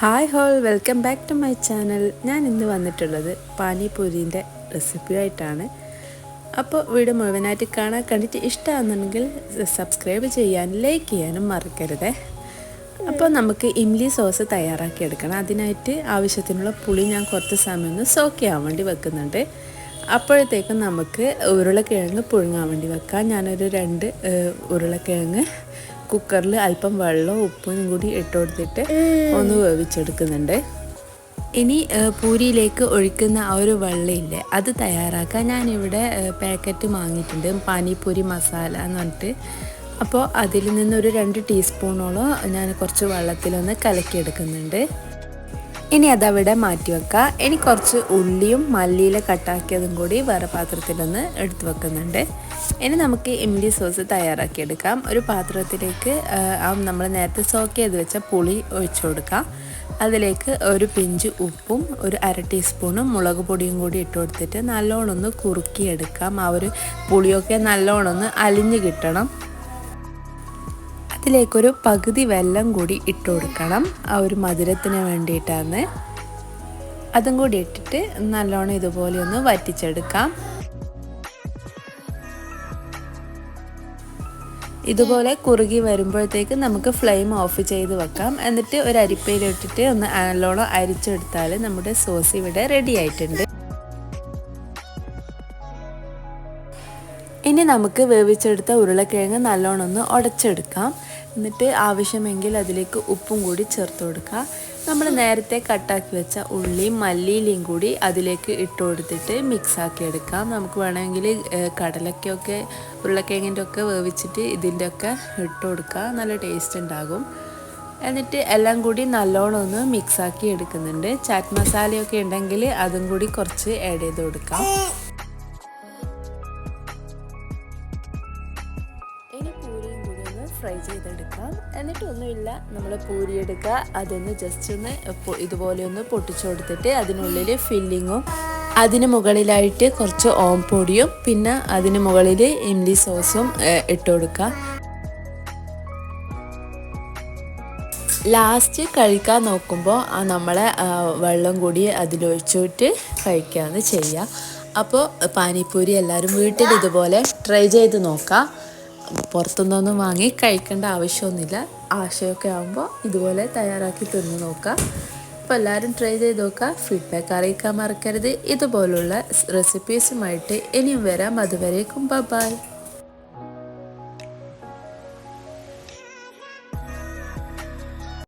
Hi all welcome back to my channel. ഞാൻ ഇന്ന് വന്നിട്ടുള്ളത് പാനിപൂരിന്റെ റെസിപ്പിയായിട്ടാണ് അപ്പോൾ വീഡിയോ മുഴുവനായിട്ട് കാണാൻ കണ്ടിട്ട് ഇഷ്ടമാണെന്നുണ്ടെങ്കിൽ സബ്സ്ക്രൈബ് ചെയ്യാനും ലൈക്ക് ചെയ്യാനും മറക്കരുത്. അപ്പോൾ നമുക്ക് ഇംലി സോസ് തയ്യാറാക്കി എടുക്കണം. അതിനായിട്ട് ആവശ്യത്തിനുള്ള പുളി ഞാൻ കുറച്ച് സമയം ഒന്ന് സോക്ക് ചെയ്യാൻ വേണ്ടി വെക്കുന്നുണ്ട്. അപ്പോഴത്തേക്കും നമുക്ക് ഉരുളക്കിഴങ്ങ് പുഴുങ്ങാൻ വേണ്ടി വെക്കാം. ഞാനൊരു രണ്ട് ഉരുളക്കിഴങ്ങ് കുക്കറിൽ അല്പം വെള്ളവും ഉപ്പും കൂടി ഇട്ട് കൊടുത്തിട്ട് ഒന്ന് വേവിച്ചെടുക്കുന്നുണ്ട്. ഇനി പൂരിയിലേക്ക് ഒഴിക്കുന്ന ആ ഒരു വെള്ളമില്ലേ അത് തയ്യാറാക്കാൻ ഞാനിവിടെ പാക്കറ്റ് വാങ്ങിയിട്ടുണ്ട്. പാനിപ്പൂരി മസാല എന്ന് പറഞ്ഞിട്ട്. അപ്പോൾ അതിൽ നിന്നൊരു രണ്ട് ടീസ്പൂണോളം ഞാൻ കുറച്ച് വെള്ളത്തിലൊന്ന് കലക്കിയെടുക്കുന്നുണ്ട്. ഇനി അതവിടെ മാറ്റി വെക്കുക ഇനി കുറച്ച് ഉള്ളിയും മല്ലിയില കട്ടാക്കിയതും കൂടി വേറെ പാത്രത്തിലൊന്ന് എടുത്തു വെക്കുന്നുണ്ട്. ഇനി നമുക്ക് ഇംലി സോസ് തയ്യാറാക്കിയെടുക്കാം ഒരു പാത്രത്തിലേക്ക് ആ നമ്മൾ നേരത്തെ സോക്ക് ചെയ്ത് വെച്ച പുളി ഒഴിച്ചു കൊടുക്കാം. അതിലേക്ക് ഒരു പിഞ്ച് ഉപ്പും ഒരു അര ടീസ്പൂണും മുളക് പൊടിയും കൂടി ഇട്ട് കൊടുത്തിട്ട് നല്ലോണം ഒന്ന് കുറുക്കിയെടുക്കാം. ആ ഒരു പുളിയൊക്കെ നല്ലോണം ഒന്ന് അലിഞ്ഞ് കിട്ടണം. അതിലേക്കൊരു പകുതി വെള്ളം കൂടി ഇട്ട് കൊടുക്കണം. ആ ഒരു മധുരത്തിന് വേണ്ടിയിട്ടാണ്. അതും കൂടി ഇട്ടിട്ട് നല്ലോണം ഇതുപോലെ ഒന്ന് വറ്റിച്ചെടുക്കാം. ഇതുപോലെ കുറുകി വരുമ്പോഴത്തേക്ക് നമുക്ക് ഫ്ലെയിം ഓഫ് ചെയ്ത് വെക്കാം. എന്നിട്ട് ഒരു അരിപ്പയിലിട്ടിട്ട് ഒന്ന് നല്ലോണം അരിച്ചെടുത്താൽ നമ്മുടെ സോസ് ഇവിടെ റെഡി ആയിട്ടുണ്ട്. ഇനി നമുക്ക് വേവിച്ചെടുത്ത ഉരുളക്കിഴങ്ങ് നല്ലോണം ഒന്ന് ഉടച്ചെടുക്കാം. എന്നിട്ട് ആവശ്യമെങ്കിൽ അതിലേക്ക് ഉപ്പും കൂടി ചേർത്ത് കൊടുക്കുക. നമ്മൾ നേരത്തെ കട്ടാക്കി വെച്ച ഉള്ളിയും മല്ലിയിലയും കൂടി അതിലേക്ക് ഇട്ട് കൊടുത്തിട്ട് മിക്സാക്കി എടുക്കാം നമുക്ക് വേണമെങ്കിൽ കടലക്കൊക്കെ ഉരുളക്കിഴങ്ങിന്റെ ഒക്കെ വേവിച്ചിട്ട് ഇതിന്റെ ഒക്കെ ഇട്ട് കൊടുക്കുക. നല്ല ടേസ്റ്റ് ഉണ്ടാകും. എന്നിട്ട് എല്ലാം കൂടി നല്ലോണം ഒന്ന് മിക്സാക്കി എടുക്കുന്നുണ്ട്. ചാറ്റ് മസാലയൊക്കെ ഉണ്ടെങ്കിൽ അതും കൂടി കുറച്ച് ആഡ് ചെയ്ത് കൊടുക്കാം. ഫ്രൈ ചെയ്തെടുക്കാം. എന്നിട്ടൊന്നുമില്ല നമ്മൾ പൂരി എടുക്കുക അതൊന്ന് ജസ്റ്റ് ഒന്ന് ഇതുപോലെ ഒന്ന് പൊട്ടിച്ചു കൊടുത്തിട്ട് അതിനുള്ളിൽ ഫില്ലിങ്ങും അതിന് മുകളിലായിട്ട് കുറച്ച് ഓം പൊടിയും പിന്നെ അതിന് മുകളിൽ ഇംലി സോസും ഇട്ട് കൊടുക്കുക. ലാസ്റ്റ് കഴിക്കാൻ നോക്കുമ്പോൾ ആ നമ്മളെ വെള്ളം കൂടി അതിലൊഴിച്ചിട്ട് കഴിക്കാമെന്ന് ചെയ്യുക അപ്പോൾ പാനിപ്പൂരി എല്ലാവരും വീട്ടിൽ ഇതുപോലെ ട്രൈ ചെയ്ത് നോക്കാം. പുറത്തുനിന്നൊന്നും വാങ്ങി കഴിക്കേണ്ട ആവശ്യമൊന്നുമില്ല. ആശയമൊക്കെ ആകുമ്പോൾ ഇതുപോലെ തയ്യാറാക്കി തിന്നു നോക്കാം. അപ്പോൾ എല്ലാവരും ട്രൈ ചെയ്ത് നോക്കുക. ഫീഡ്ബാക്ക് അറിയിക്കാൻ മറക്കരുത്. ഇതുപോലുള്ള റെസിപ്പീസുമായിട്ട് ഇനിയും വരാം. അതുവരേക്കും ബൈ